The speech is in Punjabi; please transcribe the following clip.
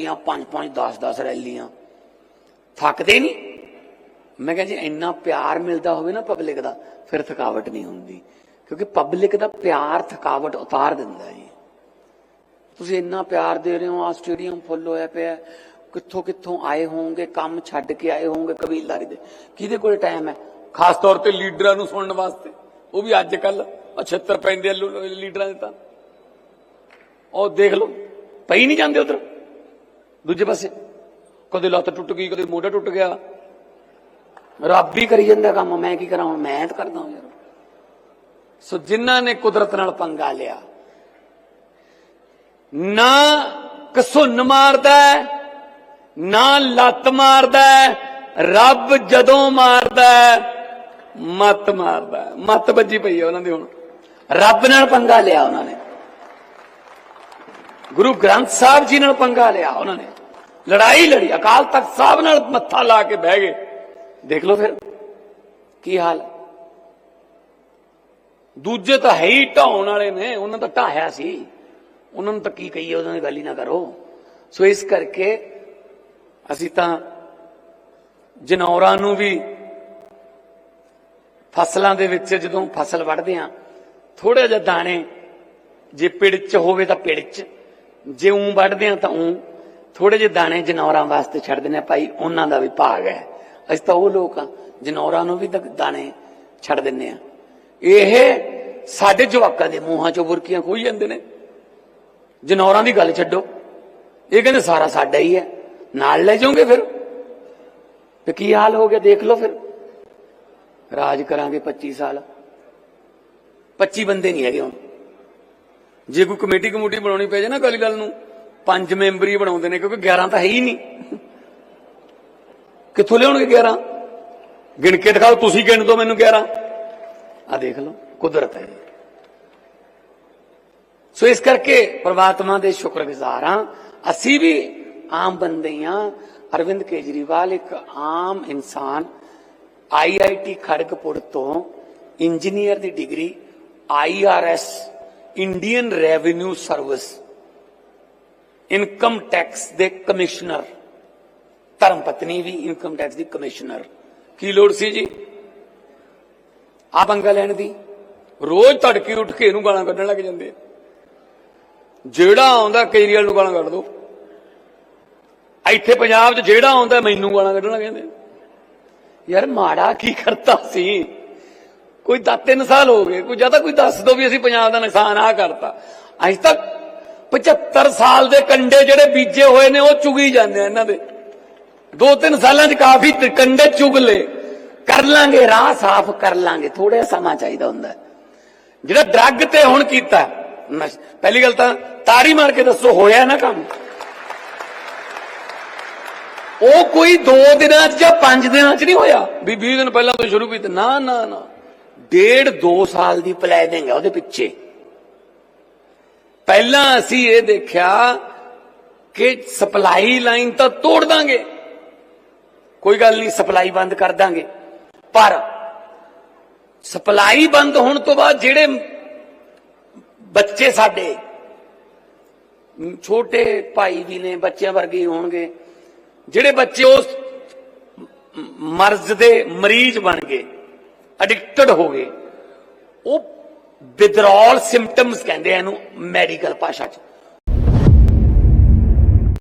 ਰੈਲੀਆਂ, ਪੰਜ ਪੰਜ 10 10 ਰੈਲੀਆਂ। ਥੱਕਦੇ ਨਹੀਂ। ਮੈਂ ਕਿਹਾ ਜੀ ਇੰਨਾ ਪਿਆਰ ਮਿਲਦਾ ਹੋਵੇ ਨਾ ਪਬਲਿਕ ਦਾ, ਫਿਰ ਥਕਾਵਟ ਨਹੀਂ ਹੁੰਦੀ। ਕਿਉਂਕਿ ਪਬਲਿਕ ਦਾ ਪਿਆਰ ਥਕਾਵਟ ਉਤਾਰ ਦਿੰਦਾ ਜੀ। ਤੁਸੀਂ ਇੰਨਾ ਪਿਆਰ ਦੇ ਰਹੇ ਹੋ ਆ ਸਟੇਡੀਅਮ ਫੁੱਲ ਹੋਇਆ ਪਿਆ ਕਿੱਥੋਂ ਕਿੱਥੋਂ ਆਏ ਹੋਵੋਗੇ ਕੰਮ ਛੱਡ ਕੇ ਆਏ ਹੋਵੋਗੇ ਕਬੀਲਦਾਰੀ ਦੇ। ਕਿਹਦੇ ਕੋਲ ਟਾਈਮ ਹੈ? ਖਾਸ ਤੌਰ ਤੇ ਲੀਡਰਾਂ ਨੂੰ ਸੁਣਨ ਵਾਸਤੇ। ਉਹ ਵੀ ਅੱਜ ਕੱਲ 76 ਪੈਂਦੇ ਲੀਡਰਾਂ ਦੇ ਤਾਂ। ਉਹ ਦੇਖ ਲਓ, ਪਈ ਨਹੀਂ ਜਾਂਦੇ ਉਧਰ। ਦੂਜੇ ਪਾਸੇ। ਕਦੇ ਲੱਤ ਟੁੱਟ ਗਈ ਕਦੇ ਮੋਢਾ ਟੁੱਟ ਗਿਆ। ਰੱਬ ਹੀ ਕਰੀ ਜਾਂਦਾ ਕੰਮ ਮੈਂ ਕੀ ਕਰਾਂ ਹੁਣ ਮੈਂ ਤਾਂ ਕਰਦਾ ਹਾਂ। ਯਾਰ ਸੋ ਜਿਨ੍ਹਾਂ ਨੇ ਕੁਦਰਤ ਨਾਲ ਪੰਗਾ ਲਿਆ ਨਾ ਕਸੁੰਨ ਮਾਰਦਾ ਨਾ ਲੱਤ ਮਾਰਦਾ ਰੱਬ ਜਦੋਂ ਮਾਰਦਾ ਹੈ, ਮੱਤ ਮਾਰਦਾ ਹੈ। ਮੱਤ ਵੱਜੀ ਪਈ ਹੈ ਉਹਨਾਂ ਦੀ ਹੁਣ। ਰੱਬ ਨਾਲ ਪੰਗਾ ਲਿਆ ਉਹਨਾਂ ਨੇ। ਗੁਰੂ ਗ੍ਰੰਥ ਸਾਹਿਬ ਜੀ ਨਾਲ ਪੰਗਾ ਲਿਆ ਉਹਨਾਂ ਨੇ। ਲੜਾਈ ਲੜੀ, ਅਕਾਲ ਤਖਤ ਸਾਹਿਬ ਨਾਲ ਮੱਥਾ ਲਾ ਕੇ ਬਹਿ ਗਏ। ਦੇਖ ਲਓ ਫਿਰ, ਕੀ ਹਾਲ ਦੂਜੇ ਤਾਂ ਹੈ ਹੀ ਢਾਉਣ ਵਾਲੇ ਨੇ, ਉਹਨਾਂ ਦਾ ਢਾਹਿਆ ਸੀ। ਉਹਨਾਂ ਨੂੰ ਤਾਂ ਕੀ ਕਹੀਏ, ਉਹਨਾਂ ਦੀ ਗੱਲ ਹੀ ਨਾ ਕਰੋ। ਸੋ ਇਸ ਕਰਕੇ ਅਸੀਂ ਤਾਂ ਜਨੌਰਾਂ ਨੂੰ ਵੀ ਫਸਲਾਂ ਦੇ ਵਿੱਚ ਜਦੋਂ ਫਸਲ ਵੱਢਦੇ ਆ ਥੋੜੇ ਜਿਹਾ ਦਾਣੇ ਜੇ ਪਿੜ ਚ ਹੋਵੇ ਤਾਂ ਪਿੜ ਚ। ਜੇ ਉਂ ਵੱਢਦੇ ਆ ਤਾਂ ਉਂ ਥੋੜੇ ਜਿਹੇ ਦਾਣੇ ਜਨੌਰਾਂ ਵਾਸਤੇ ਛੱਡ ਦਿੰਦੇ ਆ। ਭਾਈ, ਉਹਨਾਂ ਦਾ ਵੀ ਭਾਗ ਹੈ। ਅਸੀਂ ਤਾਂ ਉਹ ਲੋਕ ਆ, ਜਨੌਰਾਂ ਨੂੰ ਵੀ ਦਾਣੇ ਛੱਡ ਦਿੰਦੇ ਆ। ਇਹ ਸਾਡੇ ਜਵਾਕਾਂ ਦੇ ਮੂੰਹਾਂ ਚੋਂ ਬੁਰਕੀਆਂ ਖੋਈ ਜਾਂਦੇ ਨੇ। ਜਨੌਰਾਂ ਦੀ ਗੱਲ ਛੱਡੋ। ਇਹ ਕਹਿੰਦੇ ਸਾਰਾ ਸਾਡਾ ਹੀ ਹੈ। ਨਾਲ ਲੈ ਜਾਓਗੇ ਫਿਰ। ਤੇ ਕੀ ਹਾਲ ਹੋ ਗਿਆ ਦੇਖ ਲਓ ਫਿਰ। ਰਾਜ ਕਰਾਂਗੇ 25 ਸਾਲ। 25 ਬੰਦੇ ਨਹੀਂ ਹੈਗੇ ਹੁਣ। ਜੇ ਕੋਈ ਕਮੇਟੀ ਕਮੂਟੀ ਬਣਾਉਣੀ ਪੈ ਜਾਏ ਨਾ ਅਕਾਲੀ ਦਲ ਨੂੰ, ਪੰਜ ਮੈਂਬਰੀ ਬਣਾਉਂਦੇ ਨੇ, ਕਿਉਂਕਿ 11 ਤਾਂ ਹੈ ਹੀ ਨਹੀਂ। ਕਿੱਥੋਂ ਲਿਆਉਣਗੇ 11 ਗਿਣ ਕੇ ਦਿਖਾਓ, ਤੁਸੀਂ ਗਿਣ ਦਿਓ ਮੈਨੂੰ 11 ਆ ਦੇਖ ਲਓ, ਕੁਦਰਤ ਹੈ। ਸੋ ਇਸ ਕਰਕੇ ਪ੍ਰਮਾਤਮਾ ਦੇ ਸ਼ੁਕਰਗੁਜ਼ਾਰ ਹਾਂ, ਅਸੀਂ ਵੀ ਆਮ ਬੰਦੇ ਹਾਂ। ਅਰਵਿੰਦ ਕੇਜਰੀਵਾਲ ਇੱਕ ਆਮ ਇਨਸਾਨ ਆਈਆਈਟੀ ਖੜਗਪੁਰ ਤੋਂ ਇੰਜੀਨੀਅਰ ਦੀ degree IRS Indian revenue service income tax ਦੇ ਕਮਿਸ਼ਨਰ ਧਰਮ ਪਤਨੀ ਵੀ ਇਨਕਮ ਟੈਕਸ ਦੀ ਕਮਿਸ਼ਨਰ ਕੀ ਲੋੜ ਸੀ ਜੀ? ਆ ਪੰਗਾ ਲੈਣ ਦੀ। ਰੋਜ਼ ਤੜਕੇ ਉੱਠ ਕੇ ਇਹਨੂੰ ਗਾਲਾਂ ਕੱਢਣ ਲੱਗ ਜਾਂਦੇ ਜਿਹੜਾ ਆਉਂਦਾ ਕੇਜਰੀਵਾਲ ਨੂੰ ਗਾਲਾਂ ਕੱਢ ਦੋ। ਇੱਥੇ ਪੰਜਾਬ 'ਚ ਜਿਹੜਾ ਆਉਂਦਾ ਮੈਨੂੰ ਗਾਲਾਂ ਕੱਢਣ ਲੱਗ ਜਾਂਦੇ ਯਾਰ ਮਾੜਾ ਕੀ ਕਰਤਾ ਸੀ? ਕੋਈ ਦਾ ਤਿੰਨ ਸਾਲ ਹੋ ਗਏ, ਕੋਈ ਜ਼ਿਆਦਾ ਕੋਈ ਦੱਸ ਦੋ ਵੀ ਅਸੀਂ ਪੰਜਾਬ ਦਾ ਨੁਕਸਾਨ ਆ ਕਰਤਾ। ਅੱਜ ਤੱਕ 75 ਸਾਲ ਦੇ ਕੰਡੇ ਜਿਹੜੇ ਬੀਜੇ ਹੋਏ ਨੇ, ਉਹ ਚੁਗੀ ਜਾਂਦੇ ਆ ਇਹਨਾਂ ਦੇ। ਦੋ ਤਿੰਨ ਸਾਲਾਂ 'ਚ ਕਾਫੀ ਕੰਡੇ ਚੁਗ ਲਏ। ਕਰ ਲਾਂਗੇ, ਰਾਹ ਸਾਫ਼ ਕਰ ਲਾਂਗੇ ਥੋੜਾ ਸਮਾਂ ਚਾਹੀਦਾ ਹੁੰਦਾ। ਜਿਹੜਾ ਡਰੱਗ ਤੇ ਹੁਣ ਕੀਤਾ ਪਹਿਲੀ ਗੱਲ ਤਾਂ ਤਾੜੀ ਮਾਰ ਕੇ ਦੱਸੋ, ਹੋਇਆ ਨਾ ਕੰਮ? ਉਹ ਕੋਈ 2 ਦਿਨਾਂ 'ਚ ਜਾਂ 5 ਦਿਨਾਂ 'ਚ ਨਹੀਂ ਹੋਇਆ? ਵੀ 20 ਦਿਨ ਪਹਿਲਾਂ ਤੋਂ ਸ਼ੁਰੂ ਕੀਤਾ। ਨਾ ਨਾ ਨਾ। ਡੇਢ 2 ਸਾਲ ਦੀ ਪਲੈਨਿੰਗ ਹੈ ਉਹਦੇ ਪਿੱਛੇ। ਪਹਿਲਾਂ ਅਸੀਂ ਇਹ ਦੇਖਿਆ ਕਿ ਸਪਲਾਈ ਲਾਈਨ ਤਾਂ ਤੋੜ ਦਾਂਗੇ। ਕੋਈ ਗੱਲ ਨਹੀਂ ਸਪਲਾਈ ਬੰਦ ਕਰ ਦਾਂਗੇ। ਪਰ ਸਪਲਾਈ ਬੰਦ ਹੋਣ ਤੋਂ ਬਾਅਦ ਜਿਹੜੇ ਬੱਚੇ ਸਾਡੇ, ਛੋਟੇ ਭਾਈ ਵੀ ਨੇ, ਬੱਚਿਆਂ ਵਰਗੇ ਹੋਣਗੇ, ਜਿਹੜੇ ਬੱਚੇ ਉਸ ਮਰਜ਼ ਦੇ ਮਰੀਜ਼ ਬਣ ਗਏ। ਐਡਿਕਟਡ ਹੋ ਗਏ ਉਹ ਵਿਦਰੋਲ ਸਿੰਪਟਮਸ ਕਹਿੰਦੇ ਆ ਇਹਨੂੰ ਮੈਡੀਕਲ ਭਾਸ਼ਾ 'ਚ।